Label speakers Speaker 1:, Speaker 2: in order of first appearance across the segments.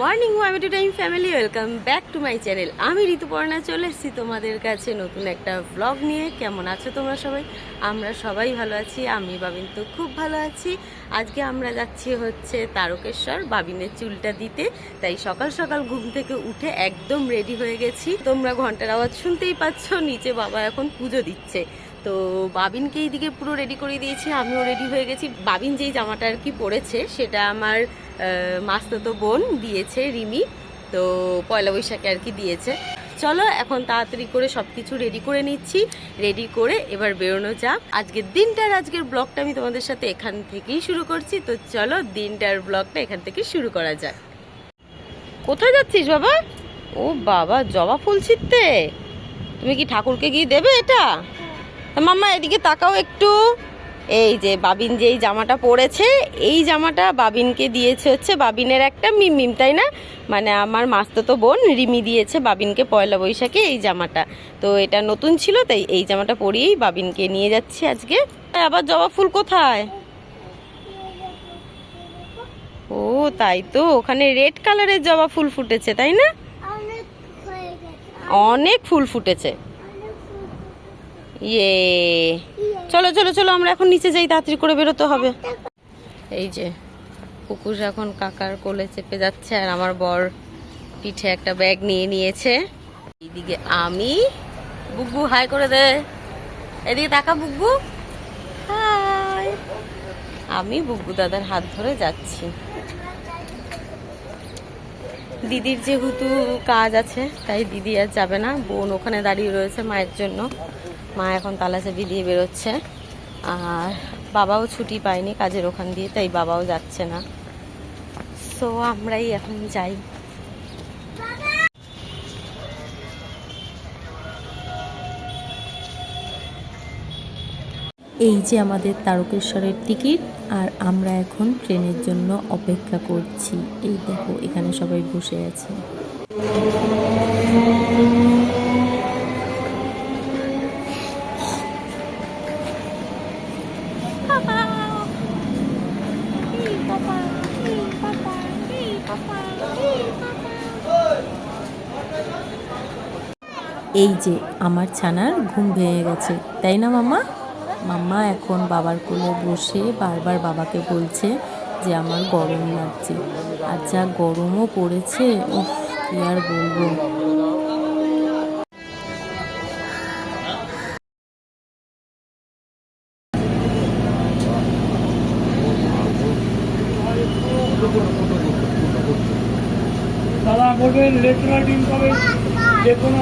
Speaker 1: Morning Y two time family, welcome back to my channel. আমি ঋতুপর্ণা, চলে এসেছি তোমাদের কাছে নতুন একটা ব্লগ নিয়ে। কেমন আছো তোমরা সবাই? আমরা সবাই ভালো আছি, আমি বাবিন তো খুব ভালো আছি। আজকে আমরা যাচ্ছি হচ্ছে তারকেশ্বর, বাবিনের চুলটা দিতে। তাই সকাল সকাল ঘুম থেকে উঠে একদম রেডি হয়ে গেছি। তোমরা ঘণ্টার আওয়াজ শুনতেই পাচ্ছ, নিচে বাবা এখন পুজো দিচ্ছে। তো বাবিনকে এইদিকে পুরো রেডি করে দিয়েছি, আমিও রেডি হয়ে গেছি। বাবিন যেই জামাটা আর কি পরেছে, সেটা আমার মাস্ততো বোন দিয়েছে রিমি, তো পয়লা বৈশাখে আর কি দিয়েছে। চলো এখন তাড়াতাড়ি করে সব কিছু রেডি করে নিচ্ছি রেডি করে এবার বেরোনো যাক। আজকের দিনটার আজকের ব্লগটা আমি তোমাদের সাথে এখান থেকেই শুরু করছি, তো চলো দিনটার ব্লগটা এখান থেকে শুরু করা যাক। কোথায় যাচ্ছিস বাবা? ও বাবা, জবা ফুল ছিটতে। তুমি কি ঠাকুরকে গিয়ে দেবে এটা? মাম্মা এদিকে তাকাও একটু। এই যে বাবিন যেই জামাটা পরেছে এই জামাটা বাবিনকে দিয়েছে হচ্ছে বাবিনের একটা মিমিম তাই না? মানে আমার মাস্তুতো বোন রিমি দিয়েছে বাবিনকে পয়লা বৈশাখে এই জামাটা। তো এটা নতুন ছিল তাই এই জামাটা পরিয়েই বাবিনকে নিয়ে যাচ্ছি আজকে। আবার জবা ফুল কোথায়? ও তাই তো ওখানে রেড কালারের জবা ফুল ফুটেছে তাই না?
Speaker 2: অনেক
Speaker 1: ফুল ফুটেছে। ইয়ে। চলো চলো চলো, আমরা এখন নিচে যাই, তাড়াতাড়ি করে বেরোতে হবে। এই যে, কুকুর এখন কাকার কোলে চেপে যাচ্ছে আর আমার বর পিঠে একটা ব্যাগ নিয়ে নিয়েছে। এইদিকে আমি বুগু হাই করে দে। এদিকে তাকা বুগু হাই আমি বুগু দাদার হাত ধরে যাচ্ছি। দিদির যেহেতু কাজ আছে, তাই দিদি আর যাবে না। বোন ওখানে দাঁড়িয়ে রয়েছে মায়ের জন্য। মা এখন তালা চাবি দিয়ে বেরোচ্ছে। আর বাবাও ছুটি পায়নি কাজের ওখান দিয়ে, তাই বাবাও যাচ্ছে না। সো আমরাই এখন যাই।
Speaker 3: এই যে আমাদের তারকেশ্বরের টিকিট, আর আমরা এখন ট্রেনের জন্য অপেক্ষা করছি। এই দেখো, এখানে সবাই বসে আছে। এই যে, আমার ছানার ঘুম ভেঙে গেছে। তাই না মামা মাম্মা এখন বাবার কোলে বসে বারবার বাবাকে বলছে যে আমার গরম লাগছে। আর যা গরমও পড়েছে, উফ, কি আর বলব।
Speaker 4: তারা বলবেন লেকচারার টিম কবে? যে কোনো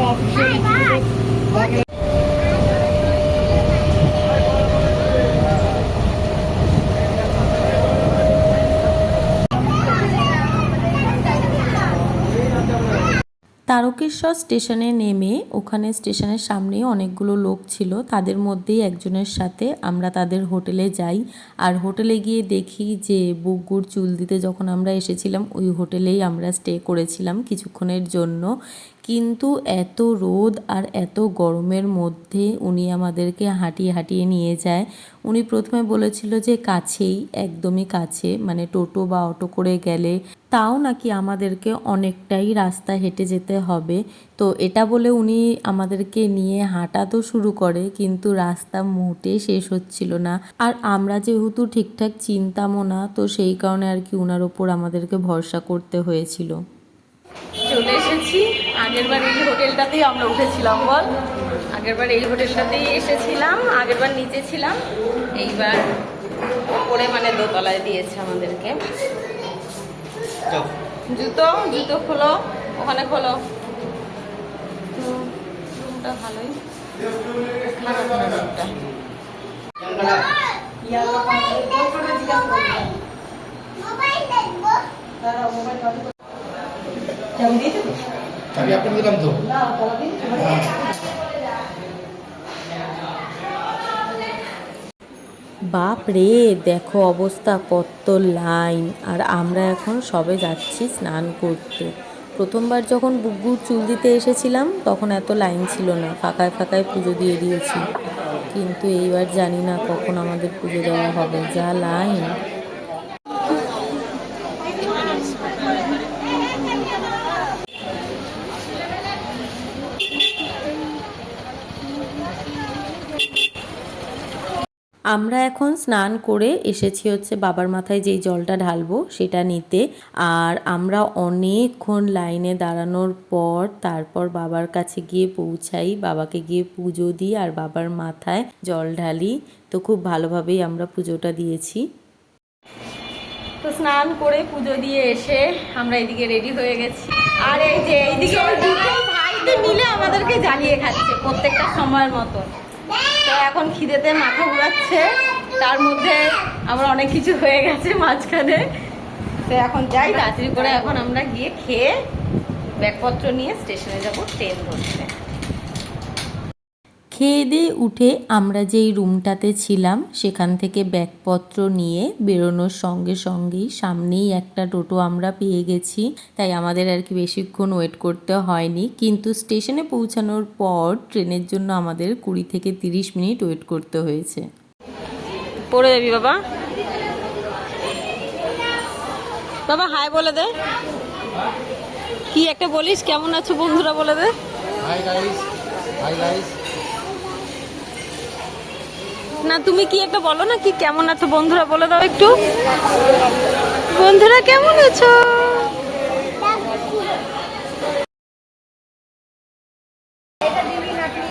Speaker 3: তারকেশ্বর স্টেশনে নেমে ওখানে স্টেশনের সামনেই অনেকগুলো লোক ছিল। তাদের মধ্যেই একজনের সাথে আমরা তাদের হোটেলে যাই আর হোটেলে গিয়ে দেখি যে বুগুর চুল দিতে যখন আমরা এসেছিলাম ওই হোটেলেই আমরা স্টে করেছিলাম কিছুক্ষণের জন্য। কিন্তু এত রোদ আর এত গরমের মধ্যে উনি আমাদেরকে হাঁটিয়ে হাঁটিয়ে নিয়ে যায়। উনি প্রথমে বলেছিল যে কাছেই, একদমই কাছে মানে টোটো বা অটো করে গেলে তাও নাকি আমাদেরকে অনেকটাই রাস্তা হেঁটে যেতে হবে। তো এটা বলে উনি আমাদেরকে নিয়ে হাঁটা তো শুরু করে, কিন্তু রাস্তা মোটে শেষ হচ্ছিল না। আর আমরা যেহেতু ঠিকঠাক চিনতামও না, তো সেই কারণে আর কি ওনার ওপর আমাদেরকে ভরসা করতে হয়েছিল।
Speaker 1: চলে এসেছি। আগেরবার এই হোটেলটাতেই আমরা উঠেছিলাম বল। আগেরবার এই হোটেলটাতেই এসেছিলাম আগেরবার নিচে ছিলাম। এইবার ওপরে মানে দোতলায় দিয়েছে আমাদেরকে। জুতো জুতো খোলো ওখানে খোলো। রুমটা ভালোই। খারাপ না রুমটা
Speaker 2: মোবাইল দেখব
Speaker 4: আমি আপনাকে দিলাম তো
Speaker 3: বাপ রে দেখো অবস্থা কত লাইন। আর আমরা এখন সবে যাচ্ছি স্নান করতে। প্রথমবার যখন বুগ্গুর চুল দিতে এসেছিলাম তখন এত লাইন ছিল না। ফাঁকায় ফাঁকায় পুজো দিয়ে দিয়েছি। কিন্তু এইবার জানি না কখন আমাদের পুজো দেওয়া হবে। যা লাইন।
Speaker 1: আমরা এখন স্নান করে এসেছি হচ্ছে বাবার মাথায় যেই জলটা ঢালবো সেটা নিতে। আর আমরা অনেকক্ষণ লাইনে দাঁড়ানোর পর তারপর বাবার কাছে গিয়ে পৌঁছাই, বাবাকে গিয়ে পুজো দিই আর বাবার মাথায় জল ঢালি। তো খুব ভালোভাবেই আমরা পুজোটা দিয়েছি।
Speaker 5: তো স্নান করে পুজো দিয়ে এসে আমরা এদিকে রেডি হয়ে গেছি। আর এই যে এইদিকে মিলে আমাদেরকে জ্বালিয়ে খাচ্ছে প্রত্যেকটা সময়ের মতো তো এখন খিদেতে মাথা ঘুরাচ্ছে। তার মধ্যে আমার অনেক কিছু হয়ে গেছে মাঝখানে। তো এখন যাই, তাড়াতাড়ি করে এখন আমরা গিয়ে খেয়ে ব্যাগপত্র নিয়ে স্টেশনে যাব ট্রেন ধরতে।
Speaker 1: খেয়ে দিয়ে উঠে আমরা যেই রুমটাতে ছিলাম সেখান থেকে ব্যাগপত্র নিয়ে বেরোনোর সঙ্গে সঙ্গেই সামনেই একটা টোটো আমরা পেয়ে গেছি। তাই আমাদের আর কি বেশিক্ষণ ওয়েট করতে হয়নি। কিন্তু স্টেশনে পৌঁছানোর পর ট্রেনের জন্য আমাদের কুড়ি থেকে তিরিশ মিনিট ওয়েট করতে হয়েছে।
Speaker 5: পড়ে যাবি বাবা। বাবা হাই বলে দে। কি একটা বলিস? কেমন আছো বন্ধুরা বলে দে।
Speaker 6: হাই গাইস হাই গাইস
Speaker 5: না, তুমি কি একটা বলো না কি কেমন আছো? বন্ধুরা বলে দাও একটু। বন্ধুরা, কেমন আছো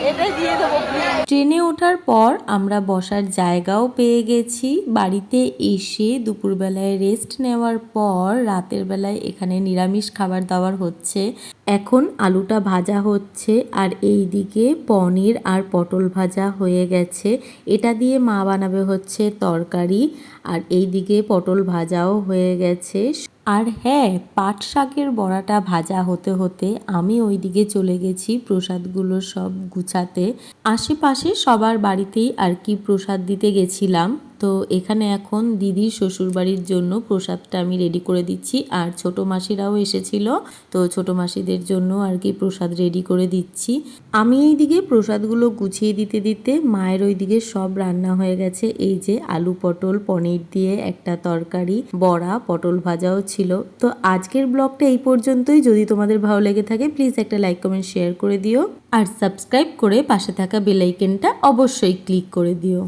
Speaker 5: এটা দিয়ে দেবো
Speaker 1: ট্রেনে ওঠার পর আমরা বসার জায়গাও পেয়ে গেছি। বাড়িতে এসে দুপুরবেলায় রেস্ট নেওয়ার পর রাতের বেলায় এখানে নিরামিষ খাবার দাবার হচ্ছে। এখন আলুটা ভাজা হচ্ছে আর এই দিকে পনির আর পটল ভাজা হয়ে গেছে। এটা দিয়ে মা বানাবে হচ্ছে তরকারি আর এই দিকে পটল ভাজাও হয়ে গেছে। আর হ্যাঁ পাট শাকের বড়াটা ভাজা হতে হতে আমি ওইদিকে চলে গেছি প্রসাদগুলো সব গুছাতে। আশেপাশে সবার বাড়িতেই আর কি প্রসাদ দিতে গেছিলাম। তো এখানে এখন দিদির শ্বশুরবাড়ির জন্য প্রসাদটা আমি রেডি করে দিচ্ছি। আর ছোট মাসিরাও এসেছিল, তো ছোট মাসিদের জন্য আর কি প্রসাদ রেডি করে দিচ্ছি। আমি এই দিকে প্রসাদগুলো গুছিয়ে দিতে দিতে মায়ের ওই দিকে সব রান্না হয়ে গেছে। এই যে আলু পটল, পনির দিয়ে একটা তরকারি, বড়া, পটল ভাজাও ছিল। তো আজকের ব্লগটা এই পর্যন্তই। যদি তোমাদের ভালো লেগে থাকে প্লিজ একটা লাইক কমেন্ট শেয়ার করে দিও। আর সাবস্ক্রাইব করে পাশে থাকা বেলাইকেনটা অবশ্যই ক্লিক করে দিও।